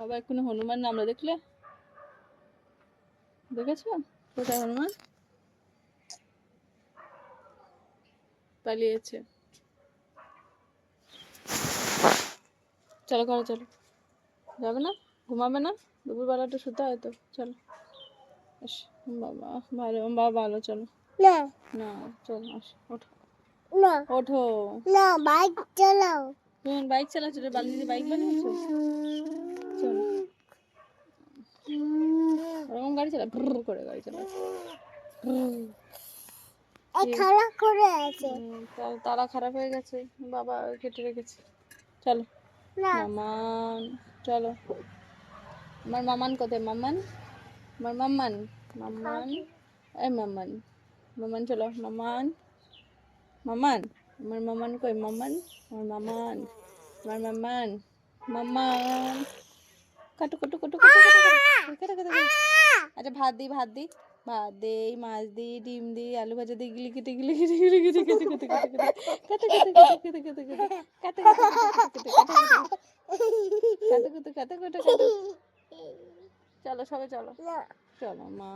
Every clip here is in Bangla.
বাবা এক্ষুনি হনুমান নামলো দেখলে? দেখেছ? কোথায় হনুমান? পালিয়েছে। চলো ঘরে চলো। যাবে না? ঘুমাবে না? দুপুরবেলাটা শুতে হয় তো। চলো। এস বাবা ভালো বাবা ভালো চলো। না। না চলো আসো ওঠো। না। ওঠো। না বাইক চালাও। তুমি বাইক চালাচ্ছো রে বালি দিয়ে বাইক বানিয়েছো চলো ওরকম গাড়ি চালা ভ্রুর করে গাড়ি চালা খালা করে আছে তারা খারাপ হয়ে গেছে বাবা কেটে রেখেছে চলো মামান চলো আমার মামান কোথায় মামান আমার মাম্মান মাম্মান এই মাম্মান মামান চলো মামান মামান আমার মামান কই মামান আমার মামান আমার মামান মামান কাটু কাটু কাটু কাটু কাটু কাটু কাটু কাটু আচ্ছা ভাত দিই ভাত দিই ভাত দিই মাছ দিই ডিম দিই আলু ভাজা দিই গিলি কেটে গিলি কেটে গিলি কেটে কেটে কেটে কেটে কেটে কেটে কেটে কেটে কেটে কেটে কেটে কেটে কেটে কেটে কেটে চলো সবে চলো চলো মা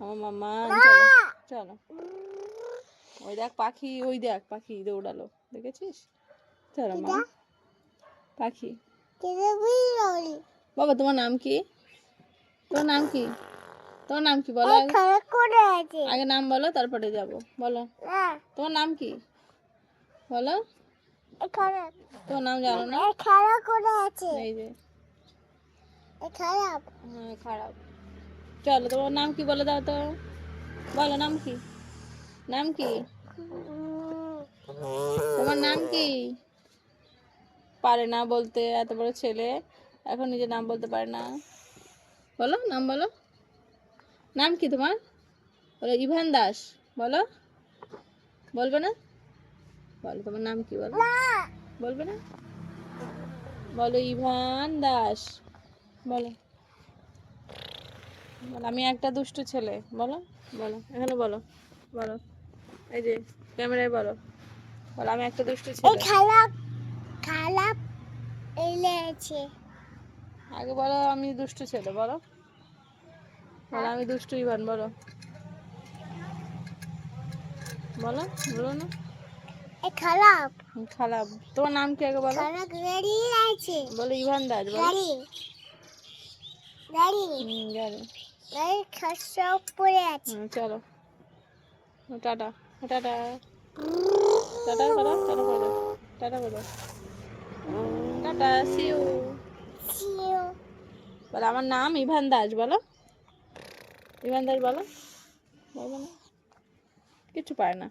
আমার মামা চলো চলো ওই দেখ পাখি ওই দেখ পাখি দৌড়ালো দেখেছিস চলো মা পাখি বাবা তোমার নাম কি তোমার নাম কি? তোর নাম কি বলো আগে? নাম বলো তারপরে যাব। বলো। না। তোমার নাম কি? বলো। খালা। নাম জানো না? খালা করে আছে। এই যে। খারাপ হ্যাঁ খারাপ। চলো তোমার নাম কি বলে দাও তো। বলো নাম কি? নাম কি? তোমার নাম কি? পারে না বলতে এত বড় ছেলে। এখন নিজের নাম বলতে পারে না। বলো, নাম বলো। নাম কি তোমার? বলো, ইভান দাস। বলো। বলবে না? বলো, তোমার নাম কি বলো? বলবে না? বলো, ইভান দাস। বলো। আমি একটা দুষ্টু ছেলে। বলো বলো, এখানে বলো বলো। এই যে, ক্যামেরায় বলো। বলো, আমি একটা দুষ্টু ছেলে। খারাপ এলে আছে আগে বলো আমি দুষ্টু ছেলে বলো। বলো আমি দুষ্টু ইভান বলো। বলো বলো না। খারাপ খারাপ তোমার নাম কি আগে বলো? গাড়ি আছে। বলো ইভান দাস বলো। চলো। টাটা। টাটা। টাটা করো টাটা করো টাটা করো টাটা সিউ সিও বলো আমার নাম ইভান দাস বলো। ইভান দাস বলো। বলো না। কিছু পায় না।